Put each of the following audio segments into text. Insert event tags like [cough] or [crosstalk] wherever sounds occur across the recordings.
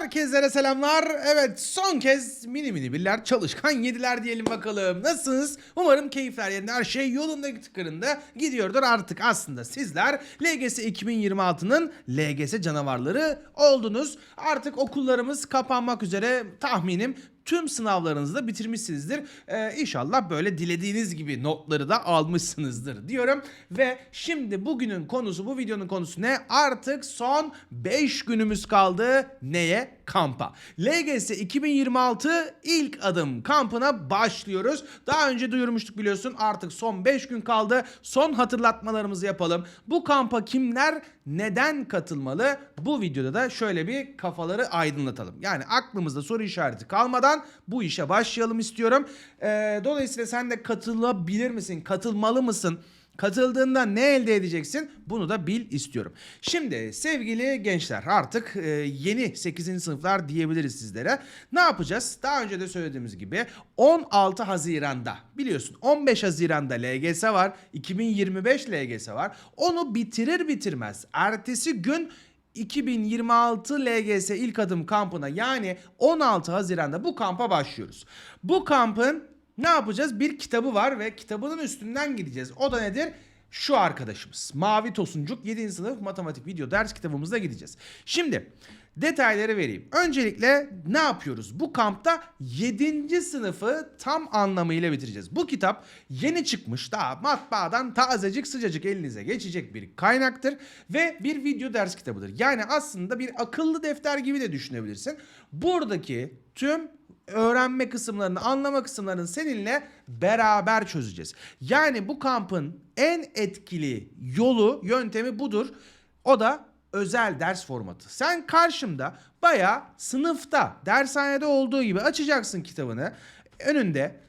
Herkese selamlar. Evet son kez mini mini biller çalışkan yediler diyelim bakalım. Nasılsınız? Umarım keyifler yerinde her şey yolunda tıkırında gidiyordur artık aslında sizler LGS 2026'nın LGS canavarları oldunuz. Artık okullarımız kapanmak üzere tahminim tüm sınavlarınızı da bitirmişsinizdir. Ee, inşallah böyle dilediğiniz gibi notları da almışsınızdır diyorum. Ve şimdi bugünün konusu, bu videonun konusu ne? Artık son 5 günümüz kaldı. Neye? Kampa. LGS 2026 ilk adım kampına başlıyoruz. Daha önce duyurmuştuk biliyorsun artık son 5 gün kaldı. Son hatırlatmalarımızı yapalım. Bu kampa kimler neden katılmalı? Bu videoda da şöyle bir kafaları aydınlatalım. Yani aklımızda soru işareti kalmadan bu işe başlayalım istiyorum. Ee, dolayısıyla sen de katılabilir misin? Katılmalı mısın? Katıldığında ne elde edeceksin? Bunu da bil istiyorum. Şimdi sevgili gençler artık e, yeni 8. sınıflar diyebiliriz sizlere. Ne yapacağız? Daha önce de söylediğimiz gibi 16 Haziran'da biliyorsun 15 Haziran'da LGS var. 2025 LGS var. Onu bitirir bitirmez ertesi gün 2026 LGS ilk adım kampına yani 16 Haziran'da bu kampa başlıyoruz. Bu kampın ne yapacağız? Bir kitabı var ve kitabının üstünden gideceğiz. O da nedir? Şu arkadaşımız. Mavi Tosuncuk 7. sınıf matematik video ders kitabımızda gideceğiz. Şimdi detayları vereyim. Öncelikle ne yapıyoruz? Bu kampta 7. sınıfı tam anlamıyla bitireceğiz. Bu kitap yeni çıkmış daha matbaadan tazecik sıcacık elinize geçecek bir kaynaktır ve bir video ders kitabıdır. Yani aslında bir akıllı defter gibi de düşünebilirsin. Buradaki tüm öğrenme kısımlarını, anlama kısımlarını seninle beraber çözeceğiz. Yani bu kampın en etkili yolu, yöntemi budur. O da özel ders formatı. Sen karşımda bayağı sınıfta, dershanede olduğu gibi açacaksın kitabını. Önünde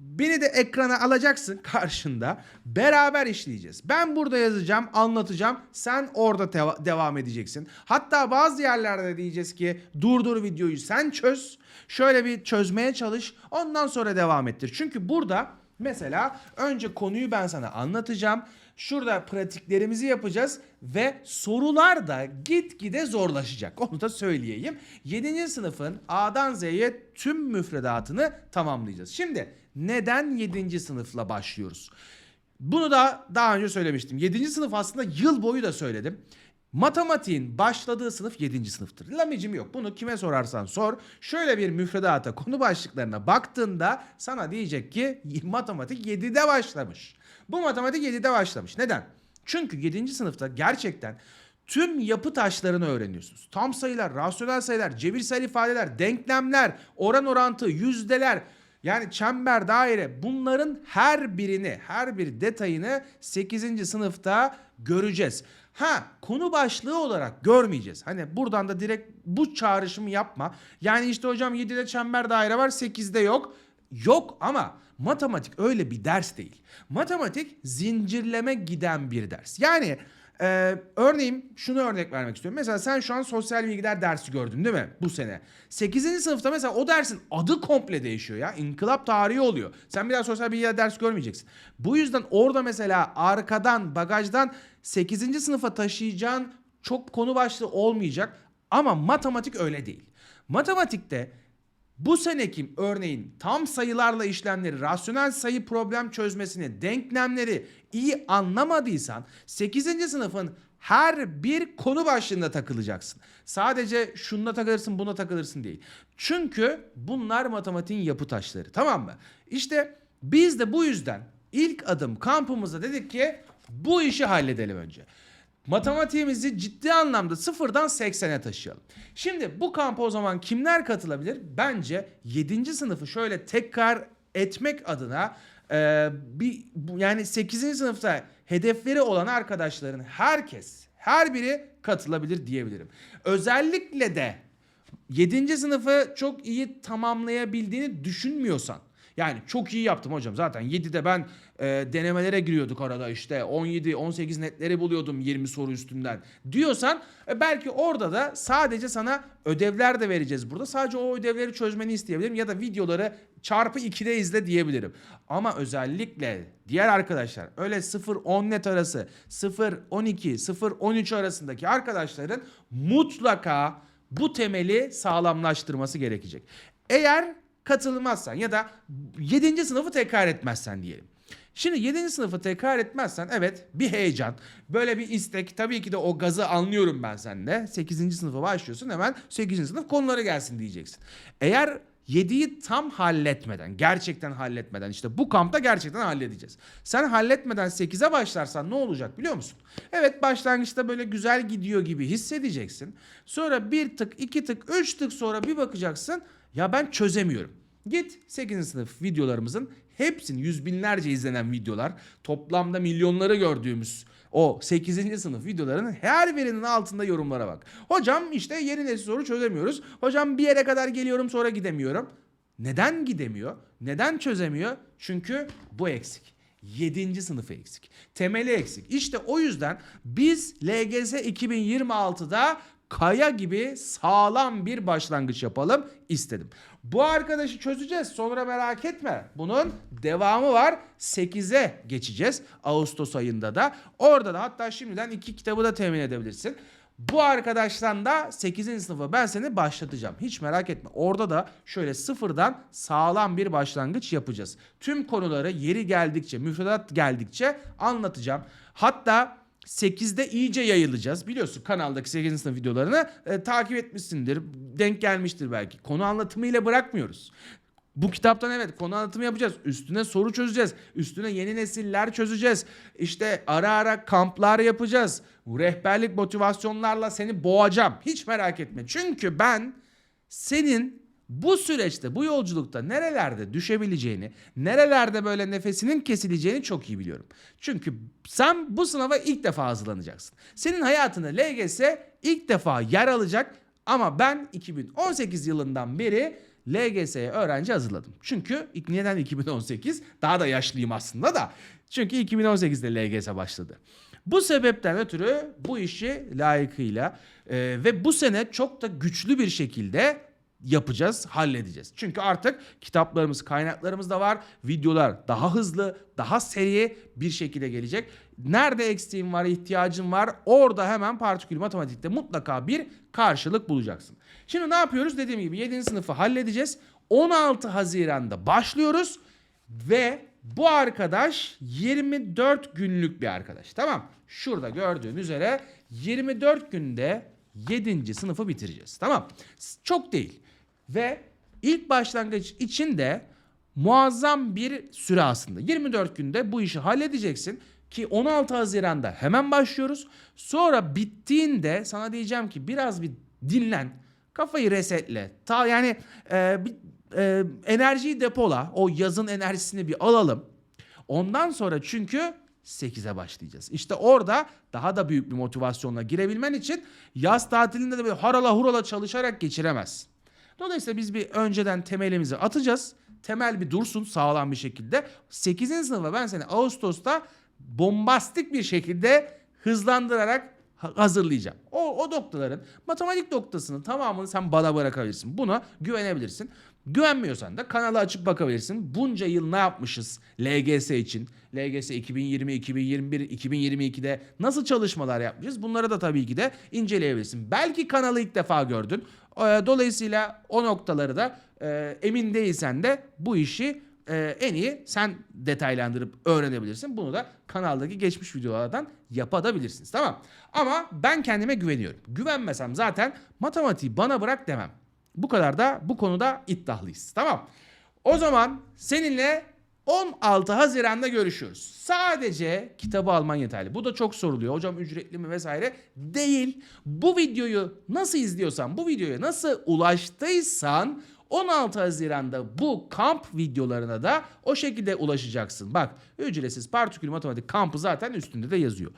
Beni de ekrana alacaksın [laughs] karşında. Beraber işleyeceğiz. Ben burada yazacağım, anlatacağım. Sen orada devam edeceksin. Hatta bazı yerlerde diyeceğiz ki durdur videoyu sen çöz. Şöyle bir çözmeye çalış. Ondan sonra devam ettir. Çünkü burada mesela önce konuyu ben sana anlatacağım. Şurada pratiklerimizi yapacağız ve sorular da gitgide zorlaşacak. Onu da söyleyeyim. 7. sınıfın A'dan Z'ye tüm müfredatını tamamlayacağız. Şimdi neden 7. sınıfla başlıyoruz? Bunu da daha önce söylemiştim. 7. sınıf aslında yıl boyu da söyledim. Matematiğin başladığı sınıf 7. sınıftır. Lamicim yok. Bunu kime sorarsan sor. Şöyle bir müfredata konu başlıklarına baktığında sana diyecek ki [laughs] matematik 7'de başlamış. Bu matematik 7'de başlamış. Neden? Çünkü 7. sınıfta gerçekten tüm yapı taşlarını öğreniyorsunuz. Tam sayılar, rasyonel sayılar, cebirsel ifadeler, denklemler, oran orantı, yüzdeler, yani çember, daire bunların her birini, her bir detayını 8. sınıfta göreceğiz. Ha konu başlığı olarak görmeyeceğiz. Hani buradan da direkt bu çağrışımı yapma. Yani işte hocam 7'de çember daire var 8'de yok. Yok ama matematik öyle bir ders değil. Matematik zincirleme giden bir ders. Yani ee, örneğin şunu örnek vermek istiyorum. Mesela sen şu an sosyal bilgiler dersi gördün değil mi bu sene? 8. sınıfta mesela o dersin adı komple değişiyor ya. İnkılap tarihi oluyor. Sen bir daha sosyal bilgiler ders görmeyeceksin. Bu yüzden orada mesela arkadan bagajdan 8. sınıfa taşıyacağın çok konu başlığı olmayacak. Ama matematik öyle değil. Matematikte bu seneki örneğin tam sayılarla işlemleri, rasyonel sayı problem çözmesini, denklemleri iyi anlamadıysan 8. sınıfın her bir konu başlığında takılacaksın. Sadece şununla takılırsın, buna takılırsın değil. Çünkü bunlar matematiğin yapı taşları. Tamam mı? İşte biz de bu yüzden ilk adım kampımızda dedik ki bu işi halledelim önce matematiğimizi ciddi anlamda sıfırdan 80'e taşıyalım. Şimdi bu kampa o zaman kimler katılabilir? Bence 7. sınıfı şöyle tekrar etmek adına e, bir yani 8. sınıfta hedefleri olan arkadaşların herkes her biri katılabilir diyebilirim. Özellikle de 7. sınıfı çok iyi tamamlayabildiğini düşünmüyorsan yani çok iyi yaptım hocam. Zaten 7'de ben e, denemelere giriyorduk arada işte 17 18 netleri buluyordum 20 soru üstünden diyorsan e, belki orada da sadece sana ödevler de vereceğiz burada. Sadece o ödevleri çözmeni isteyebilirim ya da videoları çarpı 2'de izle diyebilirim. Ama özellikle diğer arkadaşlar öyle 0-10 net arası 0-12 0-13 arasındaki arkadaşların mutlaka bu temeli sağlamlaştırması gerekecek. Eğer katılmazsan ya da 7. sınıfı tekrar etmezsen diyelim. Şimdi 7. sınıfı tekrar etmezsen evet bir heyecan, böyle bir istek. Tabii ki de o gazı anlıyorum ben sende. 8. sınıfa başlıyorsun hemen 8. sınıf konuları gelsin diyeceksin. Eğer 7'yi tam halletmeden, gerçekten halletmeden işte bu kampta gerçekten halledeceğiz. Sen halletmeden 8'e başlarsan ne olacak biliyor musun? Evet başlangıçta böyle güzel gidiyor gibi hissedeceksin. Sonra bir tık, iki tık, üç tık sonra bir bakacaksın ya ben çözemiyorum. Git 8. sınıf videolarımızın hepsini yüz binlerce izlenen videolar toplamda milyonları gördüğümüz o 8. sınıf videolarının her birinin altında yorumlara bak. Hocam işte yeni nesil soru çözemiyoruz. Hocam bir yere kadar geliyorum sonra gidemiyorum. Neden gidemiyor? Neden çözemiyor? Çünkü bu eksik. 7. sınıfı eksik. Temeli eksik. İşte o yüzden biz LGS 2026'da kaya gibi sağlam bir başlangıç yapalım istedim. Bu arkadaşı çözeceğiz. Sonra merak etme. Bunun devamı var. 8'e geçeceğiz. Ağustos ayında da. Orada da hatta şimdiden iki kitabı da temin edebilirsin. Bu arkadaştan da 8. sınıfa ben seni başlatacağım. Hiç merak etme. Orada da şöyle sıfırdan sağlam bir başlangıç yapacağız. Tüm konuları yeri geldikçe, müfredat geldikçe anlatacağım. Hatta 8'de iyice yayılacağız. Biliyorsun kanaldaki 8. sınıf videolarını e, takip etmişsindir. Denk gelmiştir belki. Konu anlatımıyla bırakmıyoruz. Bu kitaptan evet konu anlatımı yapacağız. Üstüne soru çözeceğiz. Üstüne yeni nesiller çözeceğiz. İşte ara ara kamplar yapacağız. Rehberlik motivasyonlarla seni boğacağım. Hiç merak etme. Çünkü ben senin bu süreçte, bu yolculukta nerelerde düşebileceğini, nerelerde böyle nefesinin kesileceğini çok iyi biliyorum. Çünkü sen bu sınava ilk defa hazırlanacaksın. Senin hayatında LGS ilk defa yer alacak ama ben 2018 yılından beri LGS'ye öğrenci hazırladım. Çünkü neden 2018? Daha da yaşlıyım aslında da. Çünkü 2018'de LGS başladı. Bu sebepten ötürü bu işi layıkıyla e, ve bu sene çok da güçlü bir şekilde yapacağız, halledeceğiz. Çünkü artık kitaplarımız, kaynaklarımız da var. Videolar daha hızlı, daha seri bir şekilde gelecek. Nerede eksiğin var, ihtiyacın var orada hemen partikül matematikte mutlaka bir karşılık bulacaksın. Şimdi ne yapıyoruz? Dediğim gibi 7. sınıfı halledeceğiz. 16 Haziran'da başlıyoruz ve bu arkadaş 24 günlük bir arkadaş. Tamam. Şurada gördüğün üzere 24 günde 7. sınıfı bitireceğiz. Tamam. Çok değil. Ve ilk başlangıç için de muazzam bir süre aslında. 24 günde bu işi halledeceksin ki 16 Haziran'da hemen başlıyoruz. Sonra bittiğinde sana diyeceğim ki biraz bir dinlen. Kafayı resetle. Ta yani e, bir, e, enerjiyi depola. O yazın enerjisini bir alalım. Ondan sonra çünkü 8'e başlayacağız. İşte orada daha da büyük bir motivasyonla girebilmen için yaz tatilinde de böyle harala hurala çalışarak geçiremezsin. Dolayısıyla biz bir önceden temelimizi atacağız. Temel bir dursun sağlam bir şekilde. 8. sınıfa ben seni Ağustos'ta bombastik bir şekilde hızlandırarak hazırlayacağım. O, o noktaların matematik noktasının tamamını sen bana bırakabilirsin. Buna güvenebilirsin. Güvenmiyorsan da kanalı açıp bakabilirsin. Bunca yıl ne yapmışız LGS için? LGS 2020, 2021, 2022'de nasıl çalışmalar yapmışız? Bunları da tabii ki de inceleyebilirsin. Belki kanalı ilk defa gördün. Ee, Dolayısıyla o noktaları da e, emin değilsen de bu işi e, en iyi sen detaylandırıp öğrenebilirsin. Bunu da kanaldaki geçmiş videolardan yapabilirsiniz. Tamam. Ama ben kendime güveniyorum. Güvenmesem zaten matematiği bana bırak demem. Bu kadar da bu konuda iddialıyız. Tamam. O zaman seninle 16 Haziran'da görüşüyoruz. Sadece kitabı alman yeterli. Bu da çok soruluyor. Hocam ücretli mi vesaire? Değil. Bu videoyu nasıl izliyorsan, bu videoya nasıl ulaştıysan 16 Haziran'da bu kamp videolarına da o şekilde ulaşacaksın. Bak ücretsiz partikül matematik kampı zaten üstünde de yazıyor.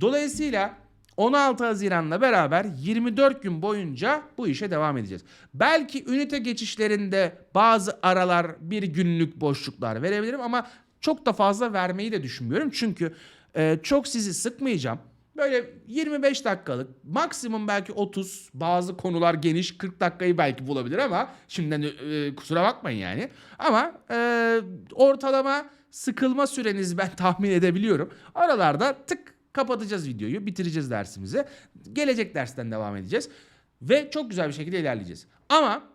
Dolayısıyla 16 Haziran'la beraber 24 gün boyunca bu işe devam edeceğiz. Belki ünite geçişlerinde bazı aralar bir günlük boşluklar verebilirim ama çok da fazla vermeyi de düşünmüyorum. Çünkü e, çok sizi sıkmayacağım. Böyle 25 dakikalık maksimum belki 30 bazı konular geniş 40 dakikayı belki bulabilir ama şimdiden e, kusura bakmayın yani. Ama e, ortalama sıkılma sürenizi ben [laughs] tahmin edebiliyorum. Aralarda tık kapatacağız videoyu bitireceğiz dersimizi. Gelecek dersten devam edeceğiz. Ve çok güzel bir şekilde ilerleyeceğiz. Ama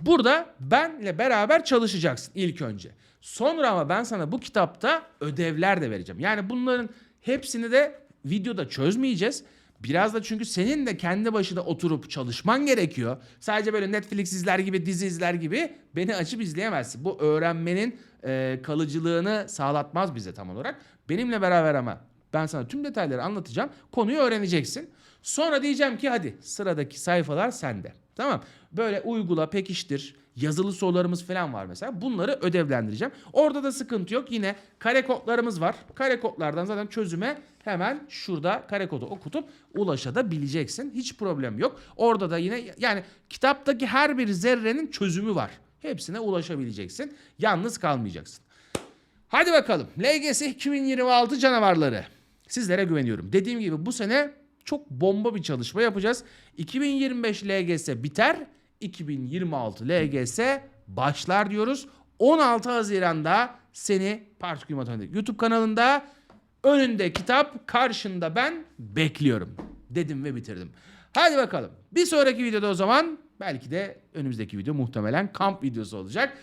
Burada benle beraber çalışacaksın ilk önce. Sonra ama ben sana bu kitapta ödevler de vereceğim. Yani bunların hepsini de videoda çözmeyeceğiz. Biraz da çünkü senin de kendi başına oturup çalışman gerekiyor. Sadece böyle Netflix izler gibi, dizi izler gibi beni açıp izleyemezsin. Bu öğrenmenin e, kalıcılığını sağlatmaz bize tam olarak. Benimle beraber ama ben sana tüm detayları anlatacağım. Konuyu öğreneceksin. Sonra diyeceğim ki hadi sıradaki sayfalar sende. Tamam. Böyle uygula, pekiştir. Yazılı sorularımız falan var mesela. Bunları ödevlendireceğim. Orada da sıkıntı yok. Yine kare kodlarımız var. Kare kodlardan zaten çözüme hemen şurada kare kodu okutup ulaşabileceksin. Hiç problem yok. Orada da yine yani kitaptaki her bir zerrenin çözümü var. Hepsine ulaşabileceksin. Yalnız kalmayacaksın. Hadi bakalım. LGS 2026 canavarları. Sizlere güveniyorum. Dediğim gibi bu sene çok bomba bir çalışma yapacağız. 2025 LGS biter. 2026 LGS başlar diyoruz. 16 Haziran'da seni Partikül Matematik YouTube kanalında önünde kitap, karşında ben bekliyorum. Dedim ve bitirdim. Hadi bakalım. Bir sonraki videoda o zaman belki de önümüzdeki video muhtemelen kamp videosu olacak.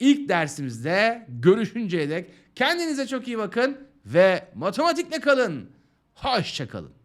İlk dersimizde görüşünceye dek kendinize çok iyi bakın ve matematikle kalın. Hoşça kalın.